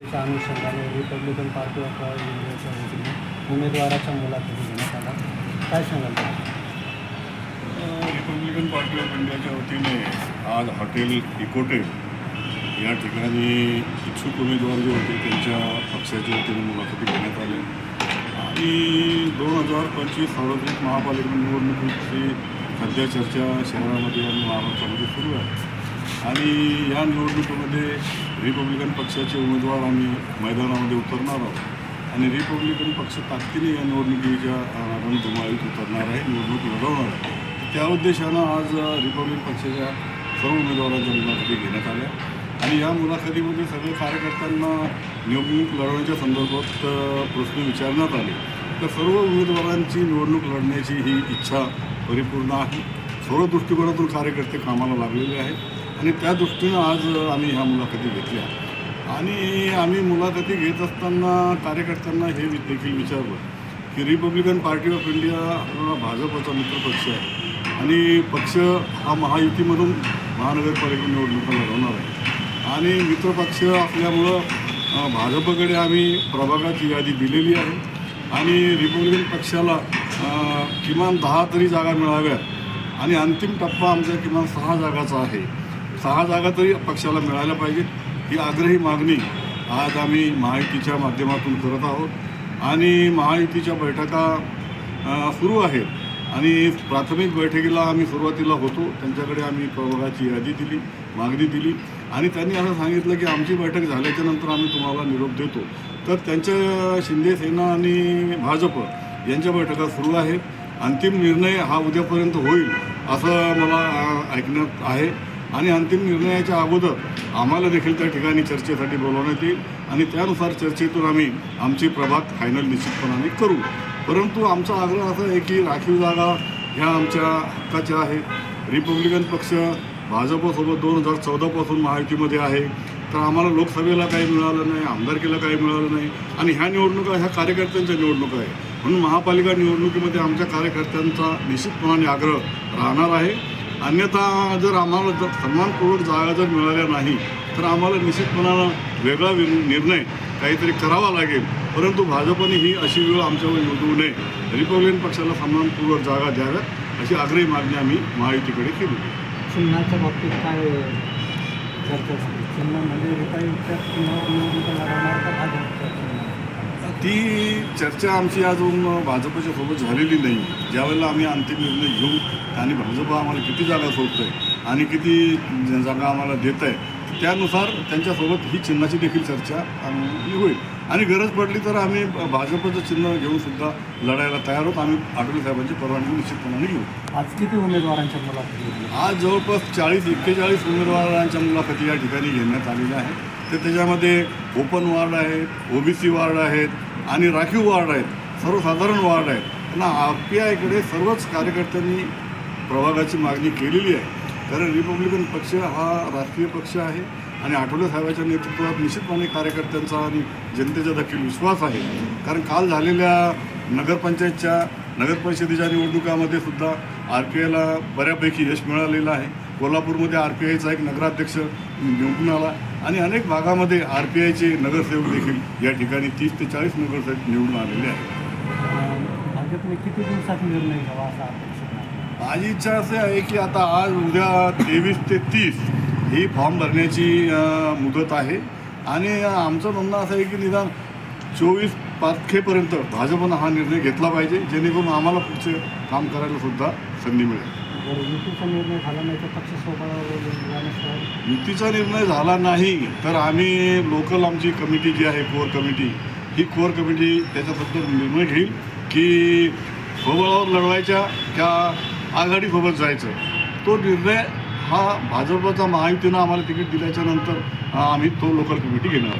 त्याच्या अनुषंगाने Republican party of royal इंडियाच्या वतीने उमेदवाराच्या मुलाखती घेण्यात आला काय सांगाल? तुम्ही? रिपब्लिकन पार्टी ऑफ इंडियाच्या वतीने आज हॉटेल इकोटेल या ठिकाणी इच्छुक उमेदवार जे होते त्यांच्या पक्षाच्या वतीने मुलाखती घेण्यात आल्या आणि दोन हजार पंचवीस सार्वत्रिक महापालिका निवडणुकीची सध्या चर्चा शहरामध्ये आणि महाराष्ट्रामध्ये सुरू आहे. आणि या निवडणुकीमध्ये रिपब्लिकन पक्षाचे उमेदवार आम्ही मैदानामध्ये उतरणार आहोत. आणि रिपब्लिकन पक्ष ताकदीने या निवडणुकीच्या अ, रणधुमाळीत उतरणार आहे निवडणूक लढवणार आहे. त्या उद्देशानं आज रिपब्लिकन पक्षाच्या सर्व उमेदवारांच्या मुलाखती घेण्यात आल्या. आणि या मुलाखतीमध्ये सगळे कार्यकर्त्यांना निवडणूक लढवण्याच्या संदर्भात प्रश्न विचारण्यात आले. तर सर्व उमेदवारांची निवडणूक लढण्याची ही इच्छा परिपूर्ण आहे. सर्व दृष्टिकोनातून कार्यकर्ते कामाला लागलेले आहेत. आणि त्या दृष्टीनं आज आम्ही ह्या मुलाखती घेतल्या. आणि आम्ही मुलाखती घेत असताना कार्यकर्त्यांना हे देखील विचारलं की रिपब्लिकन पार्टी ऑफ इंडिया हा भाजपचा मित्रपक्ष आहे. आणि पक्ष हा महायुतीमधून महानगरपालिका निवडणुका लढवणार आहे. आणि मित्रपक्ष असल्यामुळं भाजपकडे आम्ही प्रभागाची यादी दिलेली आहे. आणि रिपब्लिकन पक्षाला किमान दहा तरी जागा मिळाव्यात. आणि अंतिम टप्पा आमचा किमान सहा जागाचा आहे. सहा जागा तरी पक्षाला मिळायला पाहिजेत. ही आग्रही मागणी आज आम्ही महायुतीच्या माध्यमातून करत आहोत. आणि महायुतीच्या बैठका सुरू आहेत. आणि प्राथमिक बैठकीला आम्ही सुरुवातीला होतो. त्यांच्याकडे आम्ही प्रभागाची यादी दिली मागणी दिली. आणि त्यांनी असं सांगितलं की आमची बैठक झाल्याच्यानंतर आम्ही तुम्हाला निरोप देतो. तर त्यांच्या शिंदे सेना आणि भाजप यांच्या बैठका सुरू आहेत. अंतिम निर्णय हा उद्यापर्यंत होईल असं मला ऐकण्यात आहे. आणि अंतिम निर्णयाच्या अगोदर आम्हाला देखील त्या ठिकाणी चर्चेसाठी बोलवण्यात येईल आणि त्यानुसार चर्चेतून आम्ही आमची प्रभाग फायनल निश्चितपणाने करू. परंतु आमचा आग्रह असा आहे की राखीव जागा ह्या आमच्या हक्काच्या आहेत रिपब्लिकन पक्ष भाजपसोबत दोन हजार चौदापासून महायुतीमध्ये आहे. तर आम्हाला लोकसभेला काही मिळालं नाही आमदारकीला काही मिळालं नाही आणि ह्या निवडणुका ह्या कार्यकर्त्यांच्या निवडणुका आहे म्हणून महापालिका निवडणुकीमध्ये आमच्या कार्यकर्त्यांचा निश्चितपणाने आग्रह राहणार आहे. अन्यथा जर आम्हाला जर सन्मानपूर्वक जागा जर मिळाल्या नाही तर आम्हाला निश्चितपणानं वेगळा वि- निर्णय काहीतरी करावा लागेल. परंतु भाजपने ही अशी वेळ आमच्यावर येऊ नये. रिपब्लिकन पक्षाला सन्मानपूर्वक जागा द्याव्यात अशी आग्रही मागणी आम्ही महायुतीकडे केली. चिन्हाच्या बाबतीत काय चर्चा झाली? चिन्ह म्हणजे? ती चर्चा आमची अजून भाजपच्या सोबत झालेली नाही. ज्यावेळेला आम्ही अंतिम निर्णय घेऊ आणि भाजप आम्हाला किती जागा सोडतं आहे आणि किती जागा आम्हाला देत आहे त्यानुसार त्यांच्यासोबत ही चिन्हाची देखील चर्चा आम्ही होईल. आणि गरज पडली तर आम्ही भाजपचं चिन्ह घेऊन सुद्धा लढायला तयार आहोत. आम्ही आठवले साहेबांची परवानगी निश्चितपणाने घेऊ. आज किती उमेदवारांच्या मुलाखती? आज जवळपास चाळीस एक्केचाळीस उमेदवारांच्या मुलाखती या ठिकाणी घेण्यात आलेल्या आहेत. तर त्याच्यामध्ये ओपन वॉर्ड आहेत ओबीसी वॉर्ड आहेत आणि राखीव वॉर्ड आहेत. सर्वसाधारण वॉर्ड आहेत. त्यांना आर पी आयकडे सर्वच कार्यकर्त्यांनी प्रभागाची मागणी केलेली आहे. कारण रिपब्लिकन पक्ष हा राष्ट्रीय पक्ष आहे आणि आठवले साहेबाच्या नेतृत्वात निश्चितपणे कार्यकर्त्यांचा आणि जनतेचा देखील विश्वास आहे. कारण काल झालेल्या नगरपंचायतच्या नगरपरिषदेच्या निवडणुकामध्ये सुद्धा आर पी आयला बऱ्यापैकी यश मिळालेलं आहे. कोल्हापूरमध्ये आर पी आयचा एक नगराध्यक्ष निवडून आला आणि अनेक भागामध्ये आर पी आयचे नगरसेवक देखील या ठिकाणी तीस ते चाळीस नगरसेवक निवडून आलेले आहेत. किती दिवसात निर्णय घ्यावा असा माझी इच्छा अशी आहे की आता आज उद्या तेवीस ते तीस ही फॉर्म भरण्याची मुदत आहे. आणि आमचं म्हणणं असं आहे की निदान चोवीस तारखेपर्यंत भाजपनं हा निर्णय घेतला पाहिजे जेणेकरून आम्हाला पुढचे काम करायला सुद्धा संधी मिळेल. युतीचा निर्णय झाला नाही तर युतीचा निर्णय झाला नाही तर आम्ही लोकल आमची कमिटी जी आहे कोर कमिटी ही कोर कमिटी त्याच्याबद्दल निर्णय घेईल की सोबळावर लढवायच्या का आघाडीसोबत जायचं. तो निर्णय हा भाजपचा महायुतीनं आम्हाला तिकीट दिल्याच्या नंतर आम्ही तो लोकल कमिटी घेणार.